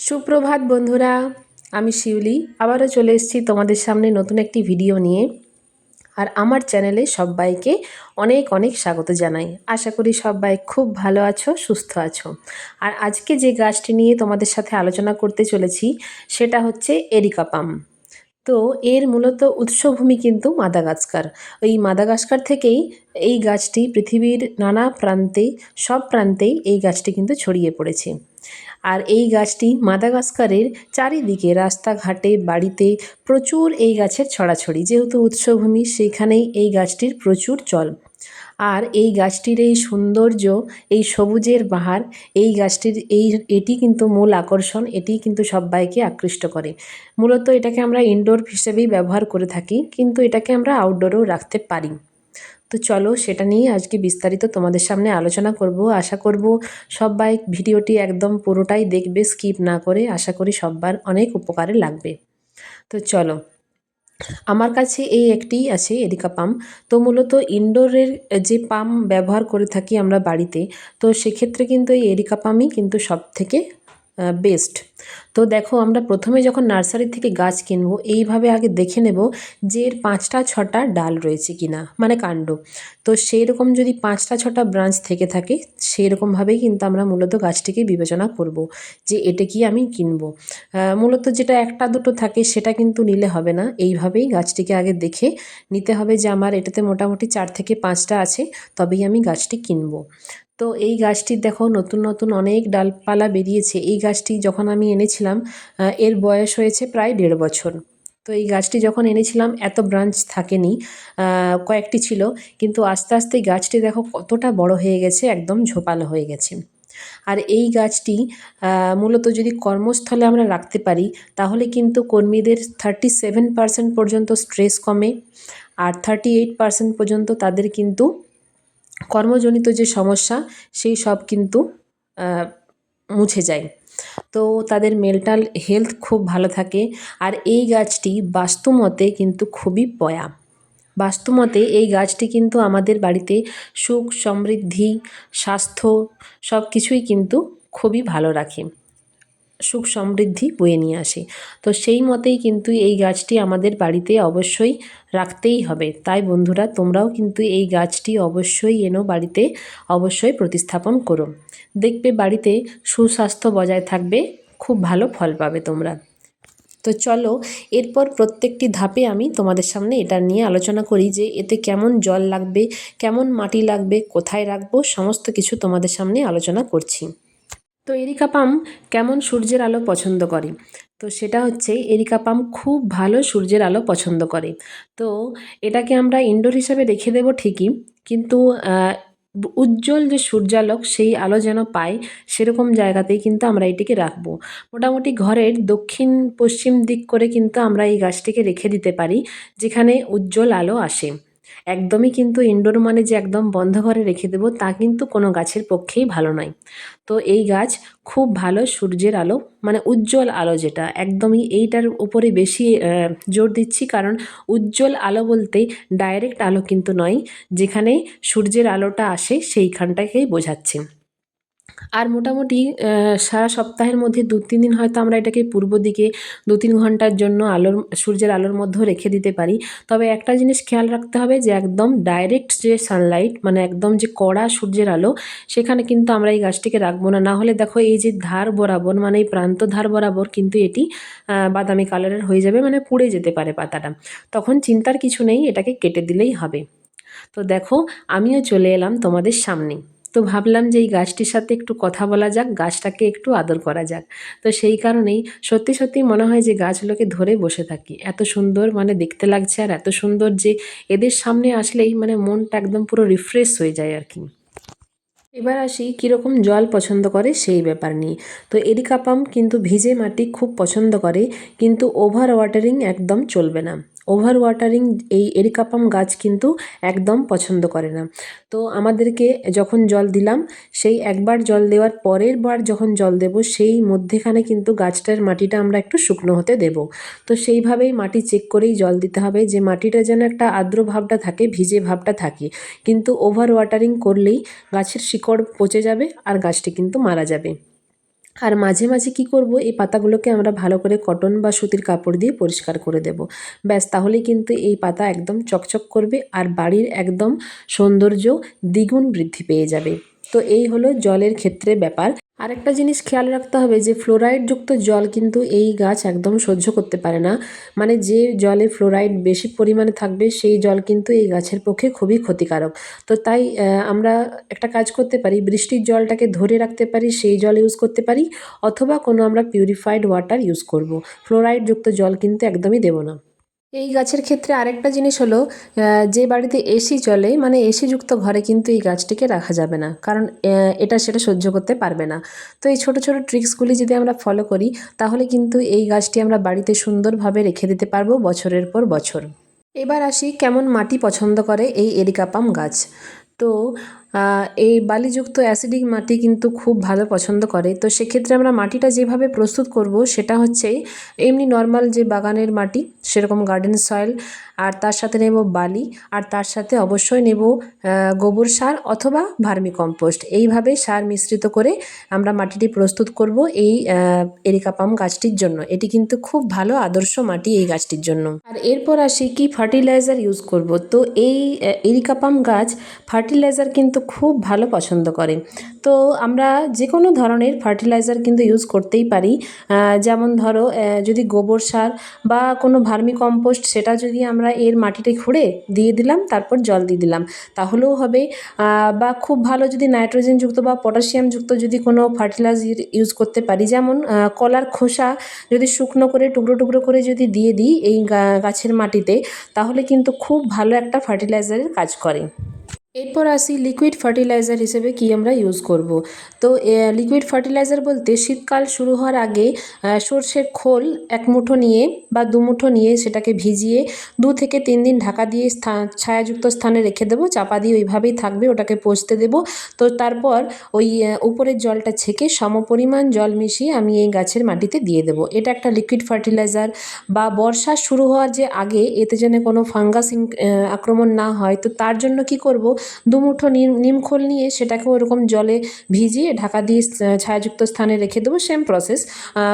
সুপ্রভাত বন্ধুরা, আমি শিউলি। আবারও চলে এসেছি তোমাদের সামনে নতুন একটি ভিডিও নিয়ে। আর আমার চ্যানেলে সবাইকে অনেক অনেক স্বাগত জানাই। আশা করি সবাই খুব ভালো আছো, সুস্থ আছো। আর আজকে যে গাছটি নিয়ে তোমাদের সাথে আলোচনা করতে চলেছি, সেটা হচ্ছে এরিকা পাম তো এর মূলত উৎসভূমি কিন্তু মাদাগাস্কার। ওই মাদাগাস্কার থেকেই এই গাছটি পৃথিবীর নানা প্রান্তে, সব প্রান্তেই এই গাছটি কিন্তু ছড়িয়ে পড়েছে। আর এই গাছটি মাদাগাস্কারের চারিদিকে রাস্তাঘাটে, বাড়িতে প্রচুর এই গাছের ছড়াছড়ি। যেহেতু উৎসভূমি সেইখানেই এই গাছটির প্রচুর চল আর এই গাছটির এই সৌন্দর্য, এই সবুজের বাহার, এই গাছটির এই, এটি কিন্তু মূল আকর্ষণ, এটি কিন্তু সবাইকে আকৃষ্ট করে। মূলত এটাকে আমরা ইনডোর হিসেবেই ব্যবহার করে থাকি, কিন্তু এটাকে আমরা আউটডোরেও রাখতে পারি। তো চলো সেটা নিয়ে আজকে বিস্তারিত তোমাদের সামনে আলোচনা করব। আশা করব সবাই ভিডিওটি একদম পুরোটাই দেখবে, স্কিপ না করে। আশা করি সব্বার অনেক উপকারে লাগবে। তো চলো, আমার কাছে এই একটিই আছে এরিকা পাম্প তো মূলত ইনডোরের যে পাম্প ব্যবহার করে থাকি আমরা বাড়িতে, তো সেক্ষেত্রে কিন্তু এই এরিকা পাম্পই কিন্তু সব থেকে বেস্ট তো দেখো, আমরা প্রথমে যখন নার্সারি থেকে গাছ কিনবো, এইভাবে আগে দেখে নেব যে এর পাঁচটা ছটা ডাল রয়েছে কিনা মানে কাণ্ড। তো সেই রকম যদি পাঁচটা ছটা ব্রাঞ্চ থেকে থাকে সেই রকমভাবেই কিন্তু আমরা মূলত গাছটিকে বিবেচনা করব যে এটা কি আমি কিনবো। মূলত যেটা একটা দুটো থাকে, সেটা কিন্তু নিলে হবে না। এইভাবেই গাছটিকে আগে দেখে নিতে হবে যে আমার এটাতে মোটামুটি চার থেকে পাঁচটা আছে, তবেই আমি গাছটি কিনবো। তো এই গাছটির দেখো, নতুন নতুন অনেক ডালপালা বেরিয়েছে। এই গাছটি যখন আমি এনেছিলাম এর বয়স হয়েছে প্রায় দেড় বছর। তো এই গাছটি যখন এনেছিলাম, এত ব্রাঞ্চ থাকেনি কয়েকটি ছিল, কিন্তু আস্তে আস্তে এই গাছটি দেখো কতটা বড় হয়ে গেছে, একদম ঝোপালো হয়ে গেছে। আর এই গাছটি মূলত যদি কর্মস্থলে আমরা রাখতে পারি, তাহলে কিন্তু কর্মীদের থার্টি সেভেন পার্সেন্ট পর্যন্ত স্ট্রেস কমে, আর থার্টি এইট পার্সেন্ট পর্যন্ত তাদের কিন্তু কর্মজনিত যে সমস্যা, সেই সব কিন্তু মুছে যায়। তো তাদের মেন্টাল হেলথ খুব ভালো থাকে। আর এই গাছটি বাস্তুমতে কিন্তু খুবই পয়া। বাস্তুমতে এই গাছটি কিন্তু আমাদের বাড়িতে সুখ, সমৃদ্ধি, স্বাস্থ্য সব কিছুই কিন্তু খুবই ভালো রাখে। সুখ সমৃদ্ধি বয়ে নিয়ে আসে। তো সেই মতেই কিন্তু এই গাছটি আমাদের বাড়িতে অবশ্যই রাখতেই হবে। তাই বন্ধুরা, তোমরাও কিন্তু এই গাছটি অবশ্যই এনো বাড়িতে, অবশ্যই প্রতিস্থাপন করো। দেখবে বাড়িতে সুস্বাস্থ্য বজায় থাকবে, খুব ভালো ফল পাবে তোমরা। তো চলো, এরপর প্রত্যেকটি ধাপে আমি তোমাদের সামনে এটা নিয়ে আলোচনা করি যে এতে কেমন জল লাগবে, কেমন মাটি লাগবে, কোথায় রাখব, সমস্ত কিছু তোমাদের সামনে আলোচনা করছি। তো এরিকা পাম কেমন সূর্যের আলো পছন্দ করে? তো সেটা হচ্ছে এরিকা পাম খুব ভালো সূর্যের আলো পছন্দ করে। তো এটাকে আমরা ইনডোর হিসাবে রেখে দেবো ঠিকই, কিন্তু উজ্জ্বল যে সূর্যালোক সেই আলো যেন পায় সেরকম জায়গাতেই কিন্তু আমরা এটিকে রাখব। মোটামুটি ঘরের দক্ষিণ পশ্চিম দিক করে কিন্তু আমরা এই গাছটিকে রেখে দিতে পারি, যেখানে উজ্জ্বল আলো আসে। একদমই কিন্তু ইনডোর মানে যে একদম বন্ধ ঘরে রেখে দেবো, তা কিন্তু কোনো গাছের পক্ষেই ভালো নয়। তো এই গাছ খুব ভালো সূর্যের আলো মানে উজ্জ্বল আলো যেটা, একদমই এইটার উপরে বেশি জোর দিচ্ছি কারণ উজ্জ্বল আলো বলতে ডাইরেক্ট আলো কিন্তু নয় যেখানে সূর্যের আলোটা আসে সেইখানটাকেই বোঝাচ্ছে। আর মোটামুটি সারা সপ্তাহের মধ্যে দু তিন দিন হয়তো আমরা এটাকে পূর্ব দিকে দু তিন ঘণ্টার জন্য আলোর, সূর্যের আলোর মধ্যেও রেখে দিতে পারি। তবে একটা জিনিস খেয়াল রাখতে হবে যে, একদম ডাইরেক্ট যে সানলাইট মানে একদম যে কড়া সূর্যের আলো, সেখানে কিন্তু আমরা এই গাছটিকে রাখব না। না হলে দেখো এই যে ধার বরাবর মানে এই প্রান্ত ধার বরাবর কিন্তু এটি বাদামি কালারের হয়ে যাবে মানে পুড়ে যেতে পারে পাতাটা। তখন চিন্তার কিছু নেই, এটাকে কেটে দিলেই হবে। তো দেখো, আমিও চলে এলাম তোমাদের সামনে। তো ভাবলাম যে এই গাছটির সাথে একটু কথা বলা যাক, গাছটাকে একটু আদর করা যাক। তো সেই কারণেই সত্যি সত্যি মনে হয় যে গাছগুলোকে ধরে বসে থাকি। এত সুন্দর মানে দেখতে লাগছে আর এত সুন্দর যে এদের সামনে আসলেই মানে মনটা একদম পুরো রিফ্রেশ হয়ে যায় আর কি। এবার আসি কীরকম জল পছন্দ করে সেই ব্যাপার নিয়ে। তো এরিকা পাম্প কিন্তু ভিজে মাটি খুব পছন্দ করে, কিন্তু ওভার ওয়াটারিং একদম চলবে না। ওভার ওয়াটারিং এই এরিকাপাম গাছ কিন্তু একদম পছন্দ করে না। তো আমাদেরকে যখন জল দিলাম, সেই একবার জল দেওয়ার পরের বার যখন জল দেব, সেই মধ্যেখানে কিন্তু গাছটার মাটিটা আমরা একটু শুকনো হতে দেব। তো সেইভাবেই মাটি চেক করেই জল দিতে হবে যে মাটিটা যেন একটা আর্দ্র ভাবটা থাকে, ভিজে ভাবটা থাকে। কিন্তু ওভার ওয়াটারিং করলেই গাছের শিকড় পচে যাবে আর গাছটি কিন্তু মারা যাবে। আর মাঝে মাঝে কি করব, এই পাতাগুলোকে আমরা ভালো করে কটন বা সুতির কাপড় দিয়ে পরিষ্কার করে দেব। ব্যাস তাহলে কিন্তু এই পাতা একদম চকচক করবে আর বাড়ির একদম সৌন্দর্য দ্বিগুণ বৃদ্ধি পেয়ে যাবে। তো এই হলো জলের ক্ষেত্রে ব্যাপার। আরেকটা জিনিস খেয়াল রাখতে হবে যে, ফ্লোরাইডযুক্ত জল কিন্তু এই গাছ একদম সহ্য করতে পারে না। মানে যে জলে ফ্লোরাইড বেশি পরিমাণে থাকবে, সেই জল কিন্তু এই গাছের পক্ষে খুবই ক্ষতিকারক। তো তাই আমরা একটা কাজ করতে পারি, বৃষ্টির জলটাকে ধরে রাখতে পারি, সেই জল ইউজ করতে পারি, অথবা কোনো আমরা পিউরিফাইড ওয়াটার ইউজ করব। ফ্লোরাইডযুক্ত জল কিন্তু একদমই দেবো না। এই গাছের ক্ষেত্রে আরেকটা জিনিস হলো যে বাড়িতে এসি চলে মানে এসিযুক্ত ঘরে কিন্তু এই গাছটিকে রাখা যাবে না। কারণ এটা সেটা সহ্য করতে পারবে না। তো এই ছোটো ছোটো ট্রিক্সগুলি যদি আমরা ফলো করি, তাহলে কিন্তু এই গাছটি আমরা বাড়িতে সুন্দরভাবে রেখে দিতে পারব বছরের পর বছর। এবার আসি কেমন মাটি পছন্দ করে এই এরিকাপাম গাছ। তো এই বালিযুক্ত অ্যাসিডিক মাটি কিন্তু খুব ভালো পছন্দ করে। তো সেক্ষেত্রে আমরা মাটিটা যেভাবে প্রস্তুত করব, সেটা হচ্ছে এমনি নর্মাল যে বাগানের মাটি, সেরকম গার্ডেন সয়েল আর তার সাথে নেব বালি, আর তার সাথে অবশ্যই নেব গোবর সার অথবা ভার্মি কম্পোস্ট এইভাবে সার মিশ্রিত করে আমরা মাটিটি প্রস্তুত করব এই এরিকাপাম গাছটির জন্য। এটি কিন্তু খুব ভালো আদর্শ মাটি এই গাছটির জন্য। আর এরপর আসি কি ফার্টিলাইজার ইউজ করব? তো এই এরিকাপাম গাছ ফার্টিলাইজার কিন্তু খুব ভালো পছন্দ করে। তো আমরা যে কোনো ধরনের ফার্টিলাইজার কিন্তু ইউজ করতেই পারি। যেমন ধরো যদি গোবর সার বা কোনো ভার্মি কম্পোস্ট সেটা যদি আমরা এর মাটিতে খুঁড়ে দিয়ে দিলাম, তারপর জল দিয়ে দিলাম, তাহলেও হবে। বা খুব ভালো যদি নাইট্রোজেনযুক্ত বা পটাশিয়ামযুক্ত যদি কোনো ফার্টিলাইজার ইউজ করতে পারি, যেমন কলার খোসা যদি শুকনো করে, টুকরো টুকরো করে যদি দিয়ে দিই এই গাছের মাটিতে, তাহলে কিন্তু খুব ভালো একটা ফার্টিলাইজারের কাজ করে। এরপর আসি লিকুইড ফার্টিলাইজার হিসেবে কি আমরা ইউজ করব। তো লিকুইড ফার্টিলাইজার বলতে শীতকাল শুরু হওয়ার আগে সর্ষের খোল এক মুঠো নিয়ে বা দু মুঠো নিয়ে সেটাকে ভিজিয়ে দু থেকে তিন দিন ঢাকা দিয়ে ছায়াযুক্ত স্থানে রেখে দেবো। চাপা দিয়ে ওইভাবেই থাকবে, ওটাকে পচতে দেব। তো, তারপর ওই উপরের জলটা ছেঁকে সমপরিমাণ জল মিশিয়ে আমি এই গাছের মাটিতে দিয়ে দেবো। এটা একটা লিকুইড ফার্টিলাইজার বা বর্ষা শুরু হওয়ার যে আগে এতে যেন কোনো ফাঙ্গাস আক্রমণ না হয়, তো তার জন্য কি করব? দুমুঠো নিম, নিমখোল নিয়ে সেটাকে ওরকম জলে ভিজিয়ে ঢাকা দিয়ে ছায়াযুক্ত স্থানে রেখে দেবো সেম প্রসেস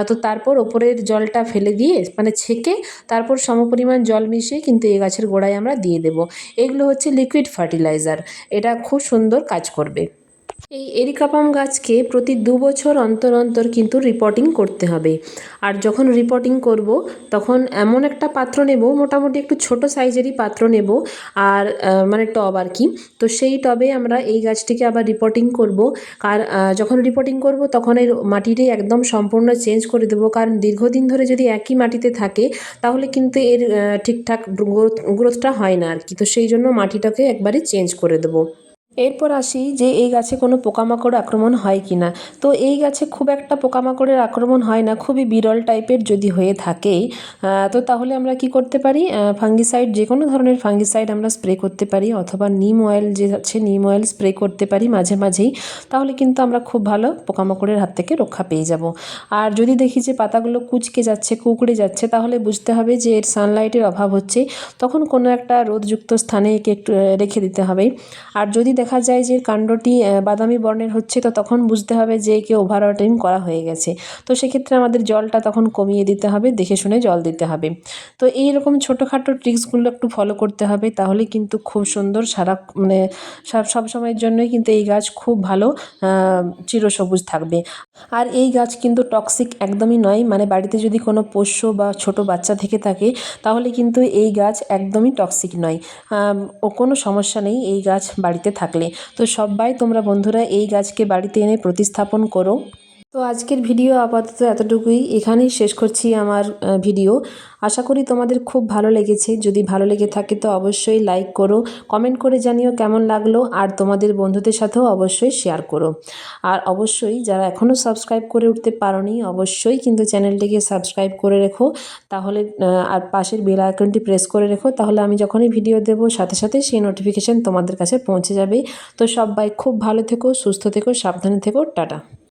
তো তারপর ওপরের জলটা ফেলে দিয়ে মানে ছেঁকে তারপর সমপরিমাণ জল মিশিয়ে কিন্তু এই গাছের গোড়ায় আমরা দিয়ে দেবো। এগুলো হচ্ছে লিকুইড ফার্টিলাইজার এটা খুব সুন্দর কাজ করবে। এই এরিকাপাম গাছকে প্রতি দু বছর অন্তর অন্তর কিন্তু রিপোর্টিং করতে হবে। আর যখন রিপোর্টিং করব, তখন এমন একটা পাত্র নেব, মোটামুটি একটু ছোট সাইজেরই পাত্র নেব, আর মানে টব আর কি। তো সেই টবে আমরা এই গাছটিকে আবার রিপোর্টিং করব। আর যখন রিপোর্টিং করব, তখন এই মাটিটি একদম সম্পূর্ণ চেঞ্জ করে দেবো। কারণ দীর্ঘদিন ধরে যদি একই মাটিতে থাকে, তাহলে কিন্তু এর ঠিকঠাক গ্রোথ গ্রোথটা হয় না আর কি। তো সেই জন্য মাটিটাকে একবারে চেঞ্জ করে দেবো। এরপর আসি যে এই গাছে কোনো পোকামাকড় আক্রমণ হয় কি না। তো এই গাছে খুব একটা পোকামাকড়ের আক্রমণ হয় না, খুবই বিরল টাইপের যদি হয়ে থাকে তো তাহলে আমরা কি করতে পারি? ফাঙ্গিসাইড, যে কোনো ধরনের ফাঙ্গিসাইড আমরা স্প্রে করতে পারি, অথবা নিম অয়েল যে আছে, নিম অয়েল স্প্রে করতে পারি মাঝে মাঝেই, তাহলে কিন্তু আমরা খুব ভালো পোকামাকড়ের হাত থেকে রক্ষা পেয়ে যাব। আর যদি দেখি যে পাতাগুলো কুচকে যাচ্ছে, কুকড়ে যাচ্ছে, তাহলে বুঝতে হবে যে এর সানলাইটের অভাব হচ্ছে, তখন কোনো একটা রোদযুক্ত স্থানে একে একটু রেখে দিতে হবে। আর যদি দেখা যায় যে কাণ্ডটি বাদামি বর্ণের হচ্ছে, তো তখন বুঝতে হবে যে একে ওভার করা হয়ে গেছে। তো সেক্ষেত্রে আমাদের জলটা তখন কমিয়ে দিতে হবে, দেখে শুনে জল দিতে হবে। তো এই রকম ছোটোখাটো ট্রিক্সগুলো একটু ফলো করতে হবে, তাহলে কিন্তু খুব সুন্দর সারা মানে সব সব সময়ের জন্যই কিন্তু এই গাছ খুব ভালো চিরসবুজ থাকবে। আর এই গাছ কিন্তু টক্সিক একদমই নয় মানে বাড়িতে যদি কোনো পোষ্য বা ছোট বাচ্চা থেকে থাকে, তাহলে কিন্তু এই গাছ একদমই টক্সিক নয়। ও কোনো সমস্যা নেই, এই গাছ বাড়িতে থাকলে তো সবাই তোমরা বন্ধুরা এই গাছকে বাড়িতে এনে প্রতিস্থাপন করো। তো আজকের ভিডিও আপাতত এতটুকুই। এখানেই শেষ করছি আমার ভিডিও। আশা করি তোমাদের খুব ভালো লেগেছে। যদি ভালো লেগে থাকে তো অবশ্যই লাইক করো, কমেন্ট করে জানিও কেমন লাগল, আর তোমাদের বন্ধুদের সাথেও অবশ্যই শেয়ার করো। আর অবশ্যই যারা এখনও সাবস্ক্রাইব করে উঠতে পারোনি, অবশ্যই কিন্তু চ্যানেলটিকে সাবস্ক্রাইব করে রেখো। তাহলে আর পাশের বেল আইকনটি প্রেস করে রেখো। তাহলে আমি যখনই ভিডিও দেব, সাথে সাথে সেই নোটিফিকেশান তোমাদের কাছে পৌঁছে যাবে। তো সবাই খুব ভালো থেকো, সুস্থ থেকো, সাবধানে থেকো, টাটা।